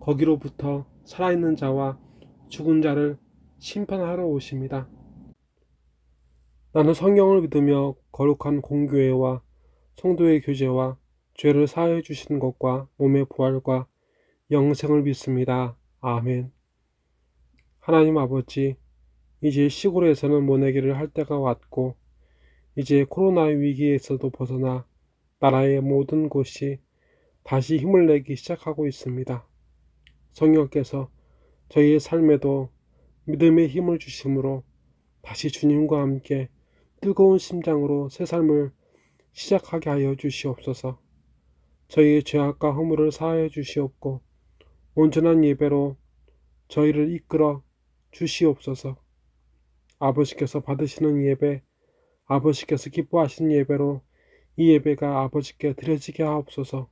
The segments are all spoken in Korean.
거기로부터 살아있는 자와 죽은 자를 심판하러 오십니다. 나는 성경을 믿으며 거룩한 공교회와 성도의 교제와 죄를 사하여 주시는 것과 몸의 부활과 영생을 믿습니다. 아멘. 하나님 아버지, 이제 시골에서는 모내기를 할 때가 왔고, 이제 코로나 위기에서도 벗어나 나라의 모든 곳이 다시 힘을 내기 시작하고 있습니다. 성령께서 저희의 삶에도 믿음의 힘을 주심으로 다시 주님과 함께 뜨거운 심장으로 새 삶을 시작하게 하여 주시옵소서. 저희의 죄악과 허물을 사하여 주시옵고 온전한 예배로 저희를 이끌어 주시옵소서. 아버지께서 받으시는 예배, 아버지께서 기뻐하시는 예배로 이 예배가 아버지께 드려지게 하옵소서.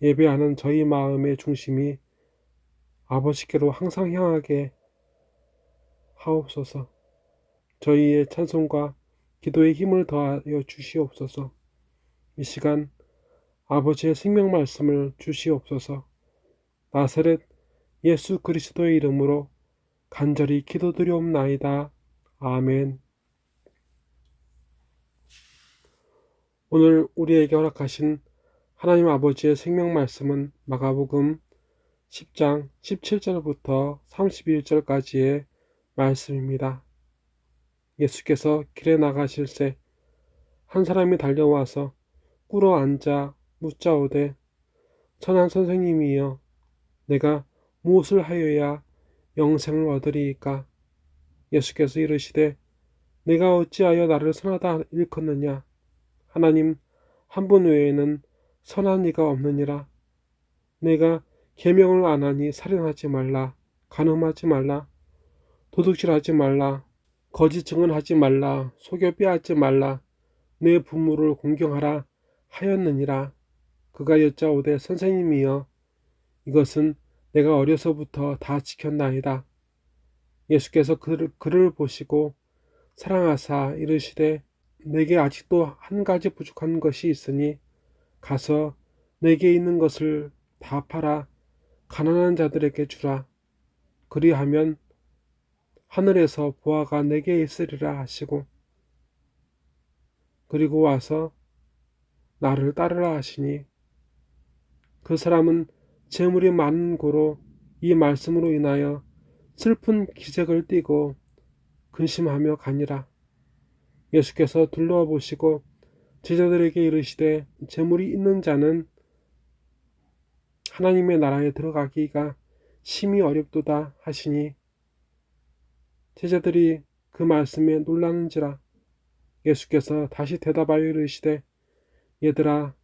예배하는 저희 마음의 중심이 아버지께로 항상 향하게 하옵소서. 저희의 찬송과 기도의 힘을 더하여 주시옵소서. 이 시간 아버지의 생명 말씀을 주시옵소서. 나사렛 예수 그리스도의 이름으로 간절히 기도드리옵나이다. 아멘. 오늘 우리에게 허락하신 하나님 아버지의 생명 말씀은 마가복음 10장 17절부터 31절까지의 말씀입니다. 예수께서 길에 나가실 새 한 사람이 달려와서 꿇어 앉아 묻자오되 천한 선생님이여 내가 무엇을 하여야 영생을 얻으리이까? 예수께서 이르시되 내가 어찌하여 나를 선하다 일컫느냐? 하나님 한 분 외에는 선한 이가 없느니라. 내가 계명을 안 하니 살인하지 말라 간음하지 말라 도둑질하지 말라 거짓 증언하지 말라 속여 빼앗지 말라 내 부모를 공경하라 하였느니라. 그가 여짜오되 선생님이여 이것은 내가 어려서부터 다 지켰나이다. 예수께서 그를, 그를 보시고 사랑하사 이르시되 내게 아직도 한 가지 부족한 것이 있으니 가서 내게 있는 것을 다 팔아 가난한 자들에게 주라. 그리하면 하늘에서 보아가 내게 있으리라 하시고 그리고 와서 나를 따르라 하시니 그 사람은 재물이 많은 고로 이 말씀으로 인하여 슬픈 기색을 띠고 근심하며 가니라. 예수께서 둘러와 보시고 제자들에게 이르시되 재물이 있는 자는 하나님의 나라에 들어가기가 심히 어렵도다 하시니 제자들이 그 말씀에 놀라는지라 예수께서 다시 대답하여 이르시되 얘들아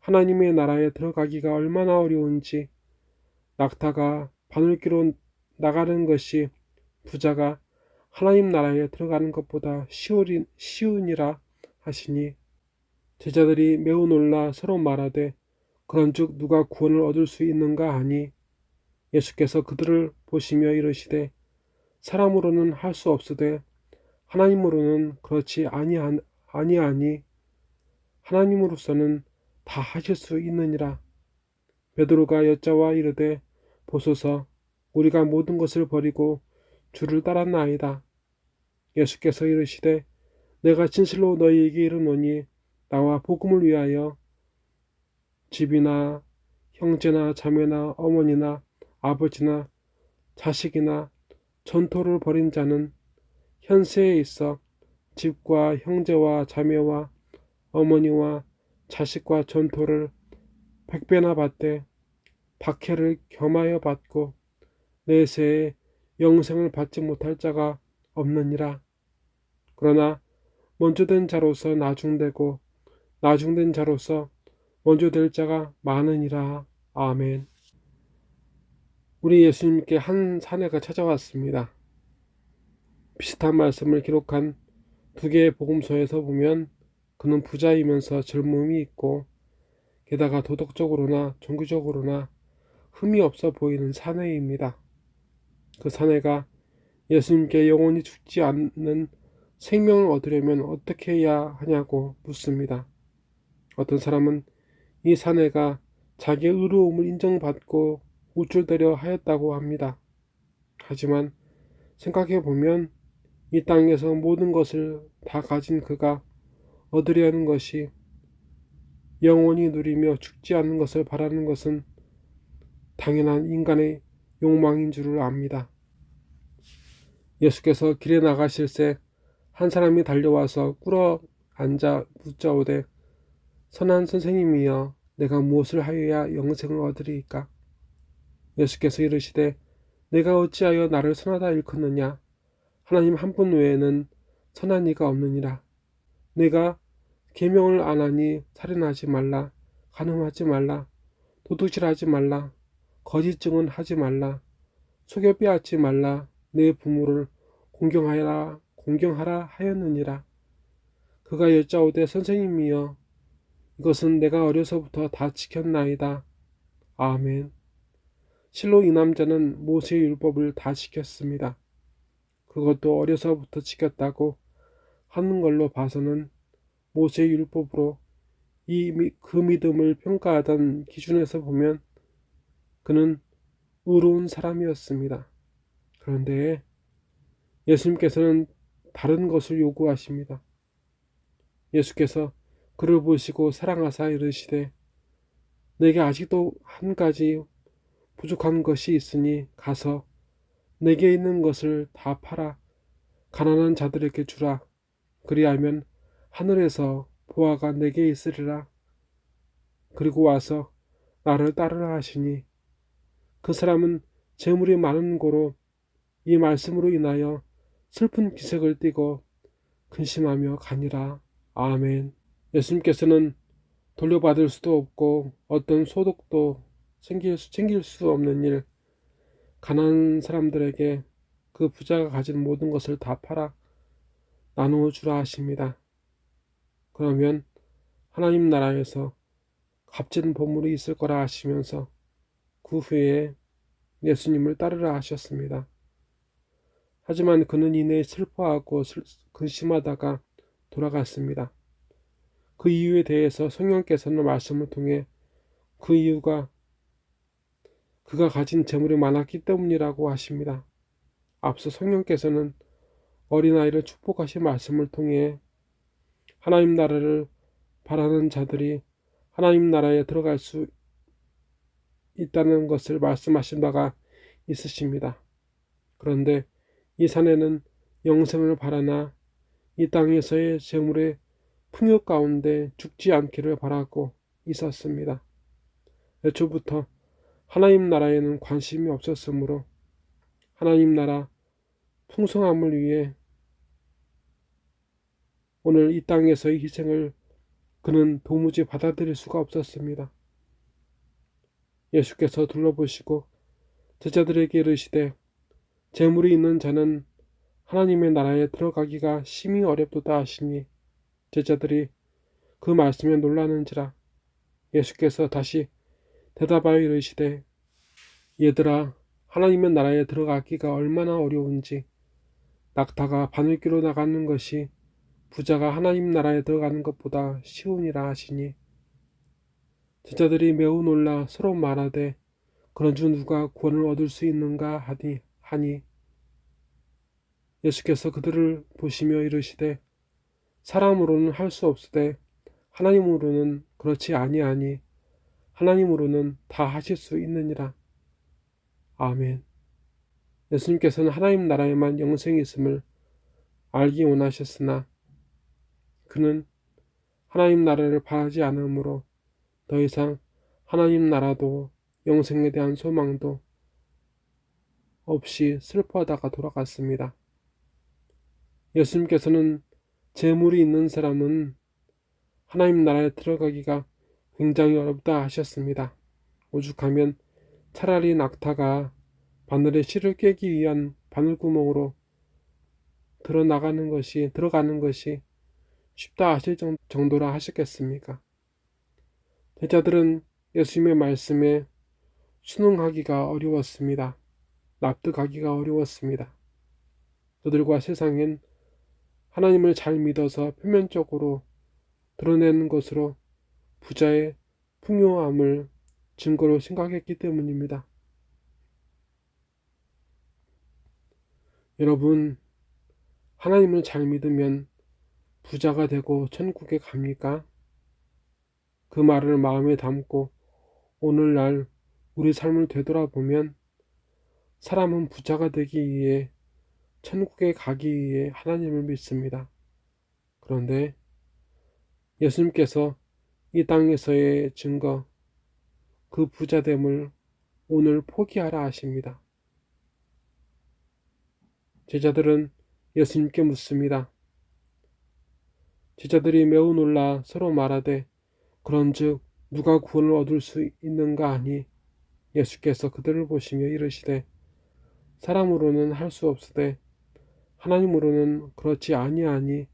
하나님의 나라에 들어가기가 얼마나 어려운지 낙타가 바늘기로 나가는 것이 부자가 하나님 나라에 들어가는 것보다 쉬우리, 쉬우니라 하시니 제자들이 매우 놀라 서로 말하되 그런즉 누가 구원을 얻을 수 있는가 하니 예수께서 그들을 보시며 이르시되 사람으로는 할 수 없으되 하나님으로는 그렇지 아니하니 아니 하나님으로서는 다 하실 수 있느니라. 베드로가 여자와 이르되 보소서 우리가 모든 것을 버리고 주를 따랐나이다. 예수께서 이르시되 내가 진실로 너희에게 이르노니 나와 복음을 위하여 집이나 형제나 자매나 어머니나 아버지나 자식이나 전토를 벌인 자는 현세에 있어 집과 형제와 자매와 어머니와 자식과 전토를 백배나 받되 박해를 겸하여 받고 내세에 영생을 받지 못할 자가 없느니라. 그러나 먼저 된 자로서 나중되고 나중된 자로서 먼저 될 자가 많으니라. 아멘. 우리 예수님께 한 사내가 찾아왔습니다. 비슷한 말씀을 기록한 두 개의 복음서에서 보면 그는 부자이면서 젊음이 있고 게다가 도덕적으로나 종교적으로나 흠이 없어 보이는 사내입니다. 그 사내가 예수님께 영원히 죽지 않는 생명을 얻으려면 어떻게 해야 하냐고 묻습니다. 어떤 사람은 이 사내가 자기의 의로움을 인정받고 우쭐대려 하였다고 합니다. 하지만 생각해 보면 이 땅에서 모든 것을 다 가진 그가 얻으려는 것이 영원히 누리며 죽지 않는 것을 바라는 것은 당연한 인간의 욕망인 줄을 압니다. 예수께서 길에 나가실 새한 사람이 달려와서 꿇어 앉아 묻자오되 선한 선생님이여 내가 무엇을 하여야 영생을 얻으리이까? 예수께서 이르시되 내가 어찌하여 나를 선하다 일컫느냐? 하나님 한 분 외에는 선한 이가 없느니라. 내가 계명을 안 하니 살인하지 말라 간음하지 말라 도둑질하지 말라 거짓 증언 하지 말라 속여 빼앗지 말라 내 부모를 공경하라 공경하라 하였느니라. 그가 여짜오되 선생님이여 이것은 내가 어려서부터 다 지켰나이다 아멘 실로 이 남자는 모세의 율법을 다 지켰습니다 그것도 어려서부터 지켰다고 하는 걸로 봐서는 모세의 율법으로 이 그 믿음을 평가하던 기준에서 보면 그는 의로운 사람이었습니다. 그런데 예수님께서는 다른 것을 요구하십니다. 예수께서 그를 보시고 사랑하사 이르시되 내게 아직도 한 가지 부족한 것이 있으니 가서 내게 있는 것을 다 팔아 가난한 자들에게 주라 그리하면 하늘에서 보아가 내게 있으리라 그리고 와서 나를 따르라 하시니 그 사람은 재물이 많은 고로 이 말씀으로 인하여 슬픈 기색을 띠고 근심하며 가니라. 아멘. 예수님께서는 돌려받을 수도 없고 어떤 소득도 챙길 수, 챙길 수 없는 일, 가난한 사람들에게 그 부자가 가진 모든 것을 다 팔아 나누어 주라 하십니다. 그러면 하나님 나라에서 값진 보물이 있을 거라 하시면서 그 후에 예수님을 따르라 하셨습니다. 하지만 그는 이내 슬퍼하고 근심하다가 돌아갔습니다. 그 이유에 대해서 성령께서는 말씀을 통해 그 이유가 그가 가진 재물이 많았기 때문이라고 하십니다. 앞서 성령께서는 어린아이를 축복하신 말씀을 통해 하나님 나라를 바라는 자들이 하나님 나라에 들어갈 수 있다는 것을 말씀하신 바가 있으십니다. 그런데 이 사내는 영생을 바라나 이 땅에서의 재물의 풍요 가운데 죽지 않기를 바라고 있었습니다. 애초부터 하나님 나라에는 관심이 없었으므로 하나님 나라 풍성함을 위해 오늘 이 땅에서의 희생을 그는 도무지 받아들일 수가 없었습니다. 예수께서 둘러보시고 제자들에게 이르시되 재물이 있는 자는 하나님의 나라에 들어가기가 심히 어렵도다 하시니 제자들이 그 말씀에 놀라는지라 예수께서 다시 대답하여 이르시되 얘들아 하나님의 나라에 들어가기가 얼마나 어려운지 낙타가 바늘귀로 나가는 것이 부자가 하나님 나라에 들어가는 것보다 쉬우니라 하시니. 제자들이 매우 놀라 서로 말하되 그런즉 누가 구원을 얻을 수 있는가 하니 하니. 예수께서 그들을 보시며 이르시되 사람으로는 할 수 없으되 하나님으로는 그렇지 아니하니 하나님으로는 다 하실 수 있느니라. 아멘. 예수님께서는 하나님 나라에만 영생이 있음을 알기 원하셨으나 그는 하나님 나라를 바라지 않으므로 더 이상 하나님 나라도 영생에 대한 소망도 없이 슬퍼하다가 돌아갔습니다. 예수님께서는 재물이 있는 사람은 하나님 나라에 들어가기가 굉장히 어렵다 하셨습니다. 오죽하면 차라리 낙타가 바늘의 실을 깨기 위한 바늘구멍으로 들어나가는 것이 들어가는 것이 쉽다 하실 정- 정도라 하셨겠습니까? 제자들은 예수님의 말씀에 순응하기가 어려웠습니다. 납득하기가 어려웠습니다. 그들과 세상엔 하나님을 잘 믿어서 표면적으로 드러내는 것으로 부자의 풍요함을 증거로 생각했기 때문입니다. 여러분, 하나님을 잘 믿으면 부자가 되고 천국에 갑니까? 그 말을 마음에 담고 오늘날 우리 삶을 되돌아보면 사람은 부자가 되기 위해 천국에 가기 위해 하나님을 믿습니다. 그런데 예수님께서 이 땅에서의 증거, 그 부자됨을 오늘 포기하라 하십니다. 제자들은 예수님께 묻습니다. 제자들이 매우 놀라 서로 말하되 그런즉 누가 구원을 얻을 수 있는가 하니 예수께서 그들을 보시며 이르시되 사람으로는 할 수 없으되 하나님으로는 그렇지 아니하니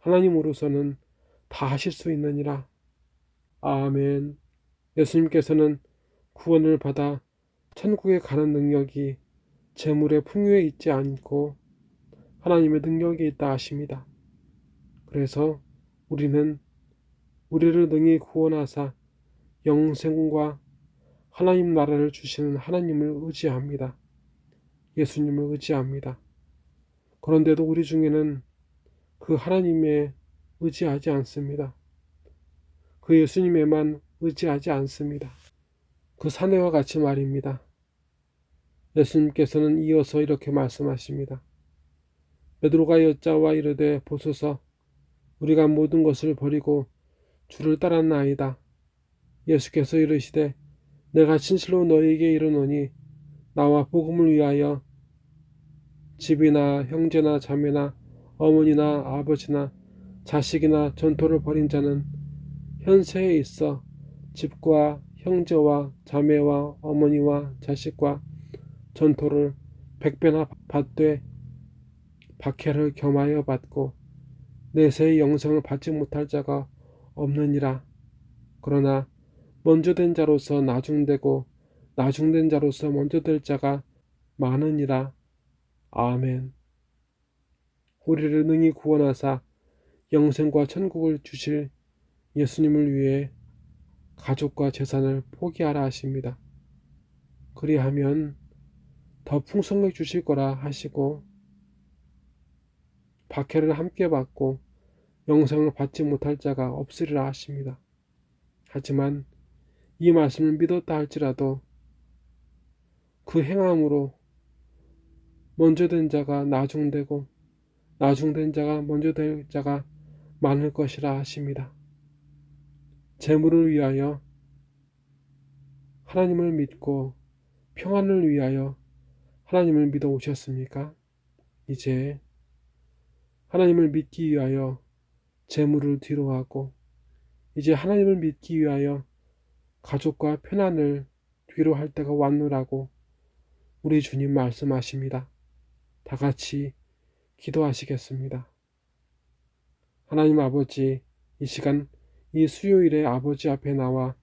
하나님으로서는 다 하실 수 있느니라. 아멘. 예수님께서는 구원을 받아 천국에 가는 능력이 재물의 풍요에 있지 않고 하나님의 능력에 있다 하십니다. 그래서 우리는 우리를 능히 구원하사 영생과 하나님 나라를 주시는 하나님을 의지합니다. 예수님을 의지합니다. 그런데도 우리 중에는 그 하나님에 의지하지 않습니다. 그 예수님에만 의지하지 않습니다. 그 사내와 같이 말입니다. 예수님께서는 이어서 이렇게 말씀하십니다. 베드로가 여자와 이르되 보소서 우리가 모든 것을 버리고 주를 따랐나이다. 예수께서 이르시되 내가 진실로 너희에게 이르노니 나와 복음을 위하여 집이나 형제나 자매나 어머니나 아버지나 자식이나 전토를 벌인 자는 현세에 있어 집과 형제와 자매와 어머니와 자식과 전토를 백배나 받되 박해를 겸하여 받고 내세의 영생을 받지 못할 자가 없느니라. 그러나 먼저 된 자로서 나중되고 나중된 자로서 먼저 될 자가 많으니라. 아멘. 우리를 능히 구원하사 영생과 천국을 주실 예수님을 위해 가족과 재산을 포기하라 하십니다. 그리하면 더 풍성하게 주실 거라 하시고 박해를 함께 받고 영생을 받지 못할 자가 없으리라 하십니다. 하지만 이 말씀을 믿었다 할지라도 그 행함으로 먼저 된 자가 나중되고 나중된 자가 먼저 될 자가 많을 것이라 하십니다. 재물을 위하여 하나님을 믿고 평안을 위하여 하나님을 믿어 오셨습니까? 이제 하나님을 믿기 위하여 재물을 뒤로하고 이제 하나님을 믿기 위하여 가족과 편안을 뒤로 할 때가 왔노라고 우리 주님 말씀하십니다. 다 같이 기도하시겠습니다. 하나님 아버지, 이 시간 이 수요일에 아버지 앞에 나와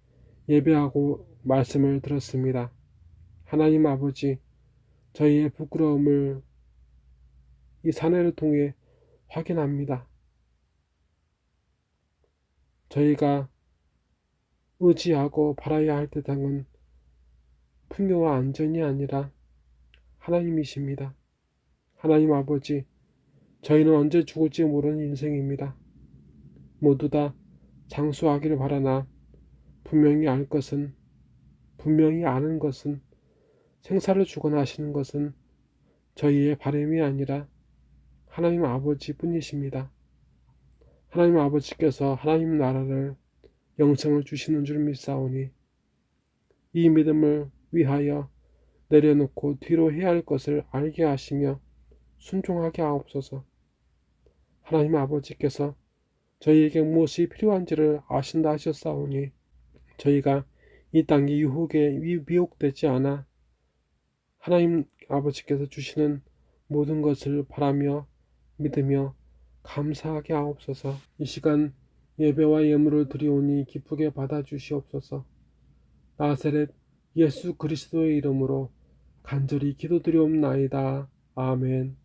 예배하고 말씀을 들었습니다. 하나님 아버지, 저희의 부끄러움을 이 사내를 통해 확인합니다. 저희가 의지하고 바라야 할 대상은 풍요와 안전이 아니라 하나님이십니다. 하나님 아버지, 저희는 언제 죽을지 모르는 인생입니다. 모두 다 장수하기를 바라나 분명히 알 것은 분명히 아는 것은 생사를 주관하시는 것은 저희의 바램이 아니라 하나님 아버지 뿐이십니다. 하나님 아버지께서 하나님 나라를 영생을 주시는 줄 믿사오니 이 믿음을 위하여 내려놓고 뒤로 해야 할 것을 알게 하시며 순종하게 하옵소서. 하나님 아버지께서 저희에게 무엇이 필요한지를 아신다 하셨사오니 저희가 이 땅의 유혹에 미혹되지 않아 하나님 아버지께서 주시는 모든 것을 바라며 믿으며 감사하게 하옵소서. 이 시간 예배와 예물을 드리오니 기쁘게 받아 주시옵소서. 나사렛 예수 그리스도의 이름으로 간절히 기도드리옵나이다. 아멘.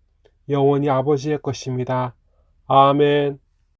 영원히 아버지의 것입니다. 아멘.